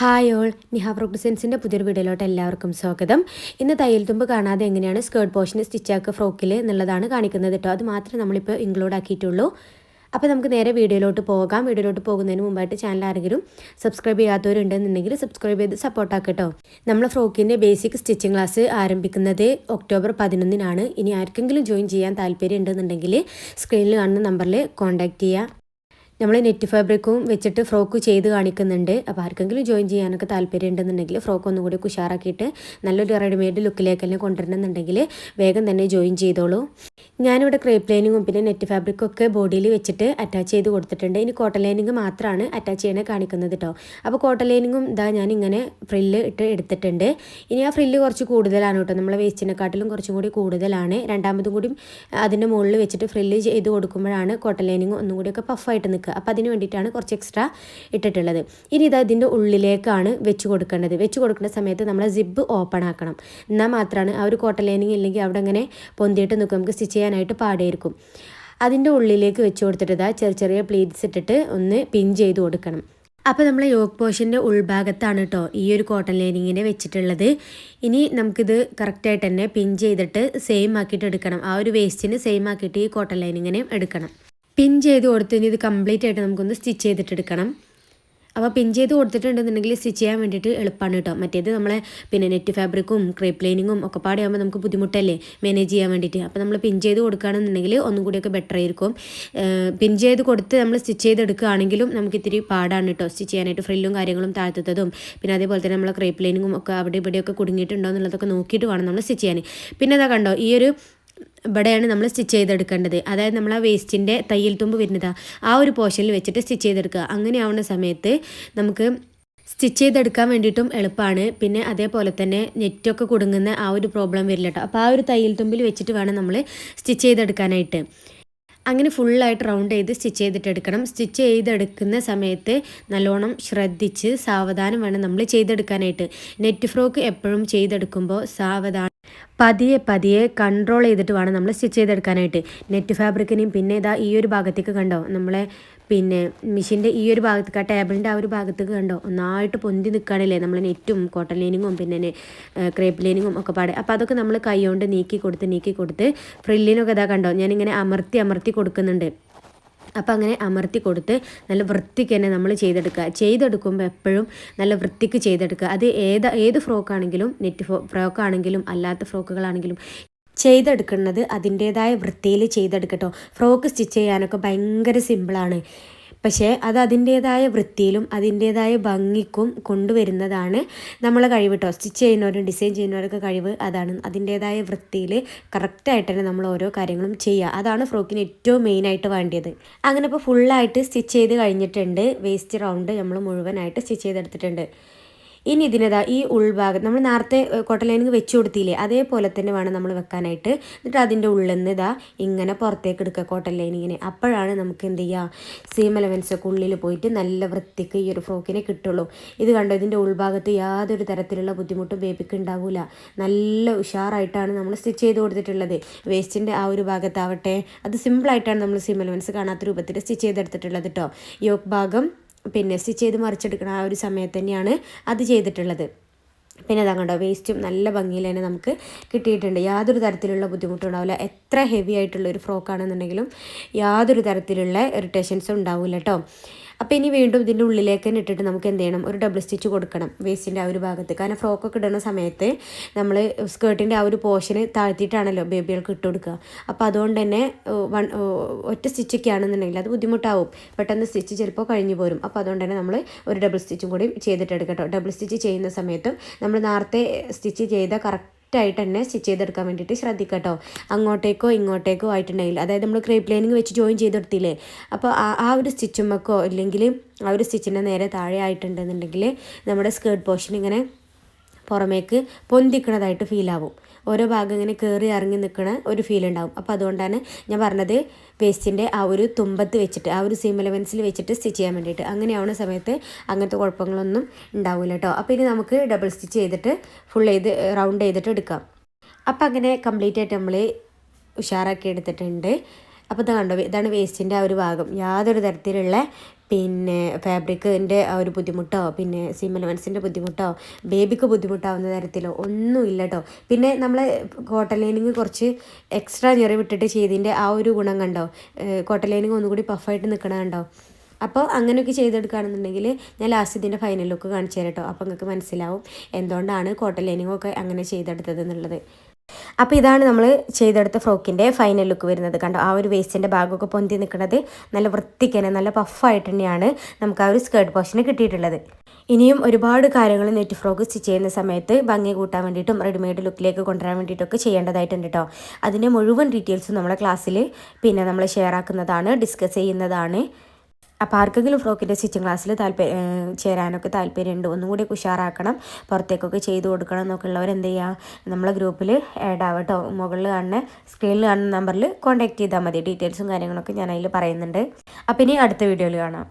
Hi all Niha പ്രൊഡക്ട്സൻസിന്റെ പുതിയൊരു വീഡിയോയിലോട്ട് എല്ലാവർക്കും സ്വാഗതം. ഇന്ന് തയ്യൽ തുമ്പ് കാണാതെ എങ്ങനെയാണ് സ്കേർട്ട് പോർഷൻ സ്റ്റിച്ചാക്കുക ഫ്രോക്കിൽ എന്നുള്ളതാണ് കാണിക്കുന്നത് കേട്ടോ. അത് മാത്രമേ നമ്മളിപ്പോൾ ഇൻക്ലൂഡ് ആക്കിയിട്ടുള്ളൂ. അപ്പോൾ നമുക്ക് നേരെ വീഡിയോയിലോട്ട് പോകാം. വീഡിയോയിലോട്ട് പോകുന്നതിന് മുമ്പായിട്ട് ചാനൽ ആരെങ്കിലും സബ്സ്ക്രൈബ് ചെയ്യാത്തവരുണ്ടെന്നുണ്ടെങ്കിൽ സബ്സ്ക്രൈബ് ചെയ്ത് സപ്പോർട്ട് കേട്ടോ. നമ്മൾ ഫ്രോക്കിന്റെ ബേസിക് സ്റ്റിച്ചിങ് ക്ലാസ് ആരംഭിക്കുന്നത് ഒക്ടോബർ പതിനൊന്നിനാണ്. ഇനി ആർക്കെങ്കിലും ജോയിൻ ചെയ്യാൻ താല്പര്യം ഉണ്ടെന്നുണ്ടെങ്കിൽ സ്ക്രീനിൽ കാണുന്ന നമ്പറിൽ കോൺടാക്റ്റ് ചെയ്യുക നമ്മൾ നെറ്റ് ഫാബ്രിക്കും വെച്ചിട്ട് ഫ്രോക്ക് ചെയ്ത് കാണിക്കുന്നുണ്ട്. അപ്പോൾ ആർക്കെങ്കിലും ജോയിൻ ചെയ്യാനൊക്കെ താല്പര്യം ഉണ്ടെന്നുണ്ടെങ്കിൽ ഫ്രോക്ക് ഒന്നും കൂടി ഉഷാറാക്കിയിട്ട് നല്ലൊരു റെഡിമെയ്ഡ് ലുക്കിലേക്ക് തന്നെ കൊണ്ടുവരണമെന്നുണ്ടെങ്കിൽ വേഗം തന്നെ ജോയിൻ ചെയ്തോളൂ. ഞാനിവിടെ ക്രേപ്പ് ലൈനിങ്ങും പിന്നെ നെറ്റ് ഫാബ്രിക്കും ഒക്കെ ബോഡിയിൽ വെച്ചിട്ട് അറ്റാച്ച് ചെയ്ത് കൊടുത്തിട്ടുണ്ട്. ഇനി കോട്ടൺ ലൈനിങ് മാത്രമാണ് അറ്റാച്ച് ചെയ്യണേ കാണിക്കുന്നത് കേട്ടോ അപ്പോൾ കോട്ടൺ ലൈനിങ്ങും ഇതാ ഞാനിങ്ങനെ ഫ്രില്ല് ഇട്ട് എടുത്തിട്ടുണ്ട്. ഇനി ആ ഫ്രില്ല് കുറച്ച് കൂടുതലാണ് കേട്ടോ നമ്മളെ വേസ്റ്റിനെക്കാട്ടിലും കുറച്ചും കൂടി കൂടുതലാണ്. രണ്ടാമതും കൂടി അതിന്റെ മുകളിൽ വെച്ചിട്ട് ഫ്രില്ല് ചെയ്ത് കൊടുക്കുമ്പോഴാണ് കോട്ടൺ ലൈനിങ് ഒന്നും കൂടിയൊക്കെ പഫായിട്ട് നിൽക്കുക അപ്പോൾ അതിന് വേണ്ടിയിട്ടാണ് കുറച്ച് എക്സ്ട്രാ ഇട്ടിട്ടുള്ളത്. ഇനി ഇത് അതിന്റെ ഉള്ളിലേക്കാണ് വെച്ച് കൊടുക്കേണ്ടത്. വെച്ച് കൊടുക്കുന്ന സമയത്ത് നമ്മൾ സിബ് ഓപ്പൺ ആക്കണം. എന്നാൽ മാത്രമാണ് ആ ഒരു കോട്ടൺ ലൈനിങ് ഇല്ലെങ്കിൽ അവിടെ അങ്ങനെ പൊന്തിയിട്ട് നിൽക്കും. നമുക്ക് സ്റ്റിച്ച് ചെയ്യാനായിട്ട് പാടായിരിക്കും. അതിന്റെ ഉള്ളിലേക്ക് വെച്ച് കൊടുത്തിട്ട് ചെറിയ ചെറിയ പ്ലീറ്റ്സ് ഇട്ടിട്ട് ഒന്ന് പിൻ ചെയ്ത് കൊടുക്കണം. അപ്പോൾ നമ്മൾ യോഗ് പോഷന്റെ ഉൾഭാഗത്താണ് കേട്ടോ ഈ ഒരു കോട്ടൺ ലൈനിങ്ങിനെ വെച്ചിട്ടുള്ളത്. ഇനി നമുക്കിത് കറക്റ്റായിട്ട് തന്നെ പിൻ ചെയ്തിട്ട് സെയിം ആക്കിയിട്ട് എടുക്കണം. ആ ഒരു വേസ്റ്റിന് സെയിം ആക്കിയിട്ട് ഈ കോട്ടൺ ലൈനിങ്ങിനെ എടുക്കണം. പിൻ ചെയ്ത് കൊടുത്തതിന് ഇത് കംപ്ലീറ്റ് ആയിട്ട് നമുക്കൊന്ന് സ്റ്റിച്ച് ചെയ്തിട്ടെടുക്കണം. അപ്പോൾ പിൻ ചെയ്ത് കൊടുത്തിട്ടുണ്ടെന്നുണ്ടെങ്കിൽ സ്റ്റിച്ച് ചെയ്യാൻ വേണ്ടിയിട്ട് എളുപ്പമാണ് കേട്ടോ. മറ്റേത് നമ്മളെ പിന്നെ നെറ്റ് ഫാബ്രിക്കും ക്രേപ്പ് ലൈനിങ്ങും ഒക്കെ പാടെയാകുമ്പോൾ നമുക്ക് ബുദ്ധിമുട്ടല്ലേ? മാനേജ് ചെയ്യാൻ വേണ്ടിയിട്ട്. അപ്പോൾ നമ്മൾ പിൻ ചെയ്ത് കൊടുക്കുകയാണെന്നുണ്ടെങ്കിൽ ഒന്നും കൂടിയൊക്കെ ബെറ്റർ ആയിരിക്കും. പിൻ ചെയ്ത് കൊടുത്ത് നമ്മൾ സ്റ്റിച്ച് ചെയ്തെടുക്കുകയാണെങ്കിലും നമുക്ക് ഇത്തിരി പാടാണ് കേട്ടോ. സ്റ്റിച്ച് ചെയ്യാനായിട്ട് ഫ്രില്ലും കാര്യങ്ങളും താഴ്ത്തതും പിന്നെ അതേപോലെ തന്നെ നമ്മളെ ക്രേപ്പ് ലൈനിങ്ങും ഒക്കെ അവിടെ ഇവിടെയൊക്കെ കുടുങ്ങിയിട്ടുണ്ടോ എന്നുള്ളതൊക്കെ നോക്കിയിട്ട് വേണം നമ്മൾ സ്റ്റിച്ച് ചെയ്യാൻ പിന്നെ അതാ കണ്ടോ ഈ ഒരു ഇവിടെയാണ് നമ്മൾ സ്റ്റിച്ച് ചെയ്തെടുക്കേണ്ടത്. അതായത് നമ്മൾ ആ വേസ്റ്റിന്റെ തയ്യൽ തുമ്പ് വരുന്നത് ആ ഒരു പോർഷനിൽ വെച്ചിട്ട് സ്റ്റിച്ച് ചെയ്തെടുക്കുക. അങ്ങനെ ആവുന്ന സമയത്ത് നമുക്ക് സ്റ്റിച്ച് ചെയ്തെടുക്കാൻ വേണ്ടിയിട്ടും എളുപ്പമാണ്. പിന്നെ അതേപോലെ തന്നെ നെറ്റൊക്കെ കുടുങ്ങുന്ന ആ ഒരു പ്രോബ്ലം വരില്ല കേട്ടോ. അപ്പോൾ ആ ഒരു തയ്യൽ തുമ്പിൽ വെച്ചിട്ട് വേണം നമ്മൾ സ്റ്റിച്ച് ചെയ്തെടുക്കാനായിട്ട്. അങ്ങനെ ഫുള്ളായിട്ട് റൗണ്ട് ചെയ്ത് സ്റ്റിച്ച് ചെയ്തിട്ടെടുക്കണം സ്റ്റിച്ച് ചെയ്തെടുക്കുന്ന സമയത്ത് നല്ലോണം ശ്രദ്ധിച്ച് സാവധാനം വേണം നമ്മൾ ചെയ്തെടുക്കാനായിട്ട്. നെറ്റ് ഫ്രോക്ക് എപ്പോഴും ചെയ്തെടുക്കുമ്പോൾ സാവധാനം പതിയെ പതിയെ കൺട്രോൾ ചെയ്തിട്ട് വേണം നമ്മൾ സ്റ്റിച്ച് ചെയ്തെടുക്കാനായിട്ട്. നെറ്റ് ഫാബ്രിക്കിനെയും പിന്നെ ഇതാ ഈ ഒരു ഭാഗത്തേക്ക് കണ്ടോ? നമ്മളെ പിന്നെ മെഷീന്റെ ഈ ഒരു ഭാഗത്തേക്ക് ആ ടേബിളിന്റെ ആ ഒരു ഭാഗത്തേക്ക് കണ്ടോ? ഒന്നായിട്ട് പൊന്തി നിൽക്കുകയാണല്ലേ നമ്മൾ നെറ്റും കോട്ടൺ ലൈനിങ്ങും പിന്നെ ക്രേപ്പ് ലൈനിങ്ങും ഒക്കെ പാടെ. അപ്പോൾ അതൊക്കെ നമ്മൾ കൈ കൊണ്ട് നീക്കി കൊടുത്ത് നീക്കി കൊടുത്ത് ഫ്രില്ലിനൊക്കെ ഇതാ കണ്ടോ? ഞാനിങ്ങനെ അമർത്തി അമർത്തി കൊടുക്കുന്നുണ്ട്. അപ്പോൾ അങ്ങനെ അമർത്തി കൊടുത്ത് നല്ല വൃത്തിക്ക് തന്നെ നമ്മൾ ചെയ്തെടുക്കുക. ചെയ്തെടുക്കുമ്പോൾ എപ്പോഴും നല്ല വൃത്തിക്ക് ചെയ്തെടുക്കുക. അത് ഏത് ഏത് ഫ്രോക്കാണെങ്കിലും നെറ്റ് ഫ്രോ ഫ്രോക്കാണെങ്കിലും അല്ലാത്ത ഫ്രോക്കുകളാണെങ്കിലും ചെയ്തെടുക്കുന്നത് അതിന്റേതായ വൃത്തിയിൽ ചെയ്തെടുക്കട്ടോ ഫ്രോക്ക് സ്റ്റിച്ച് ചെയ്യാനൊക്കെ ഭയങ്കര സിമ്പിളാണ്. പക്ഷേ അത് അതിന്റേതായ വൃത്തിയിലും അതിന്റേതായ ഭംഗിക്കും കൊണ്ടുവരുന്നതാണ് നമ്മളെ കഴിവ് കേട്ടോ സ്റ്റിച്ച് ചെയ്യുന്നവരും ഡിസൈൻ ചെയ്യുന്നവരൊക്കെ കഴിവ് അതാണ്. അതിന്റേതായ വൃത്തിയിൽ കറക്റ്റായിട്ട് തന്നെ നമ്മൾ ഓരോ കാര്യങ്ങളും ചെയ്യുക. അതാണ് ഫ്രോക്കിന് ഏറ്റവും മെയിനായിട്ട് വേണ്ടിയത്. അങ്ങനെ ഇപ്പോൾ ഫുള്ളായിട്ട് സ്റ്റിച്ച് ചെയ്ത് കഴിഞ്ഞിട്ടുണ്ട്. വേസ്റ്റ് റൗണ്ട് നമ്മൾ മുഴുവനായിട്ട് സ്റ്റിച്ച് ചെയ്തെടുത്തിട്ടുണ്ട്. ഇനി ഇതിനതാ ഈ ഉൾഭാഗം നമ്മൾ നേരത്തെ കൊട്ടലൈനിങ് വെച്ച് കൊടുത്തില്ലേ അതേപോലെ തന്നെ വേണം നമ്മൾ വെക്കാനായിട്ട്. എന്നിട്ട് അതിന്റെ ഉള്ളിൽ നിന്ന് ഇതാ ഇങ്ങനെ പുറത്തേക്ക് എടുക്കുക കോട്ടൺ ലൈനിങ്ങിനെ അപ്പോഴാണ് നമുക്ക് എന്ത് ചെയ്യുക സീം എലവൻസൊക്കെ ഉള്ളിൽ പോയിട്ട് നല്ല വൃത്തിക്ക് ഈ ഒരു ഫ്രോക്കിനെ കിട്ടുള്ളൂ. ഇത് കണ്ടോ? ഇതിന്റെ ഉൾഭാഗത്ത് യാതൊരു തരത്തിലുള്ള ബുദ്ധിമുട്ടും ബേബിക്ക് ഉണ്ടാവില്ല നല്ല ഉഷാറായിട്ടാണ് നമ്മൾ സ്റ്റിച്ച് ചെയ്ത് കൊടുത്തിട്ടുള്ളത്. വേസ്റ്റിന്റെ ആ ഒരു ഭാഗത്താവട്ടെ. അത് സിമ്പിളായിട്ടാണ് നമ്മൾ സീം എലവൻസ് കാണാത്ത രൂപത്തിൽ സ്റ്റിച്ച് ചെയ്തെടുത്തിട്ടുള്ളത് കേട്ടോ യോക്ക് ഭാഗം പിന്നെ സ്റ്റിച്ച് ചെയ്ത് മറിച്ചെടുക്കുന്ന ആ ഒരു സമയത്ത് തന്നെയാണ് അത് ചെയ്തിട്ടുള്ളത്. പിന്നെ അതാ കണ്ടോ വേസ്റ്റും നല്ല ഭംഗിയിൽ തന്നെ നമുക്ക് കിട്ടിയിട്ടുണ്ട്. യാതൊരു തരത്തിലുള്ള ബുദ്ധിമുട്ടും ഉണ്ടാവില്ല. എത്ര ഹെവി ആയിട്ടുള്ള ഒരു ഫ്രോക്കാണെന്നുണ്ടെങ്കിലും യാതൊരു തരത്തിലുള്ള ഇറിറ്റേഷൻസും ഉണ്ടാവില്ല കേട്ടോ അപ്പോൾ ഇനി വീണ്ടും ഇതിന്റെ ഉള്ളിലേക്ക് തന്നെ ഇട്ടിട്ട് നമുക്ക് എന്ത് ചെയ്യണം? ഒരു ഡബിൾ സ്റ്റിച്ച് കൊടുക്കണം വേസ്റ്റിന്റെ ആ ഒരു ഭാഗത്ത്. കാരണം ഫ്രോക്കൊക്കെ ഇടുന്ന സമയത്ത് നമ്മൾ സ്കേർട്ടിന്റെ ആ ഒരു പോർഷന് താഴ്ത്തിയിട്ടാണല്ലോ ബേബികൾക്ക് ഇട്ട് കൊടുക്കുക. അപ്പോൾ അതുകൊണ്ട് തന്നെ വൺ ഒറ്റ സ്റ്റിച്ചൊക്കെ ആണെന്നുണ്ടെങ്കിൽ അത് ബുദ്ധിമുട്ടാവും. പെട്ടെന്ന് സ്റ്റിച്ച് ചിലപ്പോൾ കഴിഞ്ഞു പോരും. അപ്പോൾ അതുകൊണ്ട് തന്നെ നമ്മൾ ഒരു ഡബിൾ സ്റ്റിച്ചും കൂടി ചെയ്തിട്ടെടുക്കട്ടോ ഡബിൾ സ്റ്റിച്ച് ചെയ്യുന്ന സമയത്തും നമ്മൾ നേരത്തെ സ്റ്റിച്ച് ചെയ്ത കറക്റ്റ് കറക്റ്റായിട്ട് തന്നെ സ്റ്റിച്ച് ചെയ്തെടുക്കാൻ വേണ്ടിയിട്ട് ശ്രദ്ധിക്കട്ടോ. അങ്ങോട്ടേക്കോ ഇങ്ങോട്ടേക്കോ ആയിട്ടുണ്ടെങ്കിൽ അതായത് നമ്മൾ ക്രേപ്പ് ലൈനിങ് വെച്ച് ജോയിൻ ചെയ്തെടുത്തില്ലേ? അപ്പോൾ ആ ആ ഒരു സ്റ്റിച്ചുമ്മക്കോ ഇല്ലെങ്കിൽ ആ ഒരു സ്റ്റിച്ചിന്റെ നേരെ താഴെ ആയിട്ടുണ്ടെന്നുണ്ടെങ്കിൽ നമ്മുടെ സ്കേർട്ട് പോർഷൻ ഇങ്ങനെ പുറമേക്ക് പൊന്തിക്കണതായിട്ട് ഫീലാവും. ഓരോ ഭാഗം ഇങ്ങനെ കയറി ഇറങ്ങി നിൽക്കണ ഒരു ഫീൽ ഉണ്ടാവും. അപ്പോൾ അതുകൊണ്ടാണ് ഞാൻ പറഞ്ഞത് വേസ്റ്റിന്റെ ആ ഒരു തുമ്പത്ത് വെച്ചിട്ട് ആ ഒരു സീം എലവൻസിൽ വെച്ചിട്ട് സ്റ്റിച്ച് ചെയ്യാൻ വേണ്ടിയിട്ട്. അങ്ങനെയാവുന്ന സമയത്ത് അങ്ങനത്തെ കുഴപ്പങ്ങളൊന്നും ഉണ്ടാവില്ല കേട്ടോ അപ്പോൾ ഇനി നമുക്ക് ഡബിൾ സ്റ്റിച്ച് ചെയ്തിട്ട് ഫുൾ ചെയ്ത് റൗണ്ട് ചെയ്തിട്ട് എടുക്കാം. അപ്പോൾ അങ്ങനെ കംപ്ലീറ്റ് ആയിട്ട് നമ്മൾ ഉഷാറാക്കി എടുത്തിട്ടുണ്ട്. അപ്പോൾ ഇത് കണ്ടോ? ഇതാണ് വേസ്റ്റിന്റെ ആ ഒരു ഭാഗം. യാതൊരു തരത്തിലുള്ള പിന്നെ ഫാബ്രിക്കിന്റെ ആ ഒരു ബുദ്ധിമുട്ടോ പിന്നെ സിം ബുദ്ധിമുട്ടോ ബേബിക്ക് ബുദ്ധിമുട്ടാവുന്ന തരത്തിലോ ഒന്നുമില്ല കേട്ടോ പിന്നെ നമ്മൾ കോട്ടൺ ലൈനിങ് കുറച്ച് എക്സ്ട്രാ വിട്ടിട്ട് ചെയ്തതിന്റെ ആ ഒരു ഗുണം കണ്ടോ? കോട്ടൺ ലൈനിങ് ഒന്നുകൂടി പഫായിട്ട് നിൽക്കണ കണ്ടോ? അപ്പോൾ അങ്ങനെയൊക്കെ ചെയ്തെടുക്കുകയാണെന്നുണ്ടെങ്കിൽ ഞാൻ ലാസ്റ്റ് ഇതിന്റെ ഫൈനൽ ലുക്ക് കാണിച്ചു തരാം കേട്ടോ അപ്പോൾ നിങ്ങൾക്ക് മനസ്സിലാവും എന്തുകൊണ്ടാണ് കോട്ടൺ ലൈനിങ്ങൊക്കെ അങ്ങനെ ചെയ്തെടുത്തത് എന്നുള്ളത്. അപ്പോൾ ഇതാണ് നമ്മൾ ചെയ്തെടുത്ത ഫ്രോക്കിന്റെ ഫൈനൽ ലുക്ക് വരുന്നത്. കണ്ടോ? ആ ഒരു വേസ്റ്റിന്റെ ഭാഗമൊക്കെ പൊന്തി നിൽക്കുന്നത് നല്ല വൃത്തിക്ക് തന്നെ നല്ല പഫായിട്ട് തന്നെയാണ് നമുക്ക് ആ ഒരു സ്കേർട്ട് പോർഷന് കിട്ടിയിട്ടുള്ളത്. ഇനിയും ഒരുപാട് കാര്യങ്ങൾ നെറ്റ് ഫ്രോക്ക് സ്റ്റിച്ച് ചെയ്യുന്ന സമയത്ത് ഭംഗി കൂട്ടാൻ വേണ്ടിയിട്ടും റെഡിമെയ്ഡ് ലുക്കിലേക്ക് കൊണ്ടുവരാൻ വേണ്ടിയിട്ടൊക്കെ ചെയ്യേണ്ടതായിട്ടുണ്ട് കേട്ടോ അതിന്റെ മുഴുവൻ ഡീറ്റെയിൽസും നമ്മളെ ക്ലാസ്സിൽ പിന്നെ നമ്മൾ ഷെയർ ആക്കുന്നതാണ് ഡിസ്കസ് ചെയ്യുന്നതാണ്. അപ്പോൾ ആർക്കെങ്കിലും ഫ്രോക്കിന്റെ സ്റ്റിച്ചിങ് ക്ലാസ്സിൽ താല്പര്യം ചേരാനൊക്കെ താല്പര്യമുണ്ട് ഒന്നും കൂടി ഉഷാറാക്കണം പുറത്തേക്കൊക്കെ ചെയ്തു കൊടുക്കണം എന്നൊക്കെ ഉള്ളവർ എന്ത് ചെയ്യുക നമ്മളെ ഗ്രൂപ്പിൽ ആഡ് ആവട്ടോ മുകളിൽ കാണുന്ന സ്ക്രീനിൽ കാണുന്ന നമ്പറിൽ കോൺടാക്ട് ചെയ്താൽ മതി. ഡീറ്റെയിൽസും കാര്യങ്ങളൊക്കെ ഞാൻ അതിൽ പറയുന്നുണ്ട്. അപ്പോൾ ഇനി അടുത്ത വീഡിയോയിൽ കാണാം.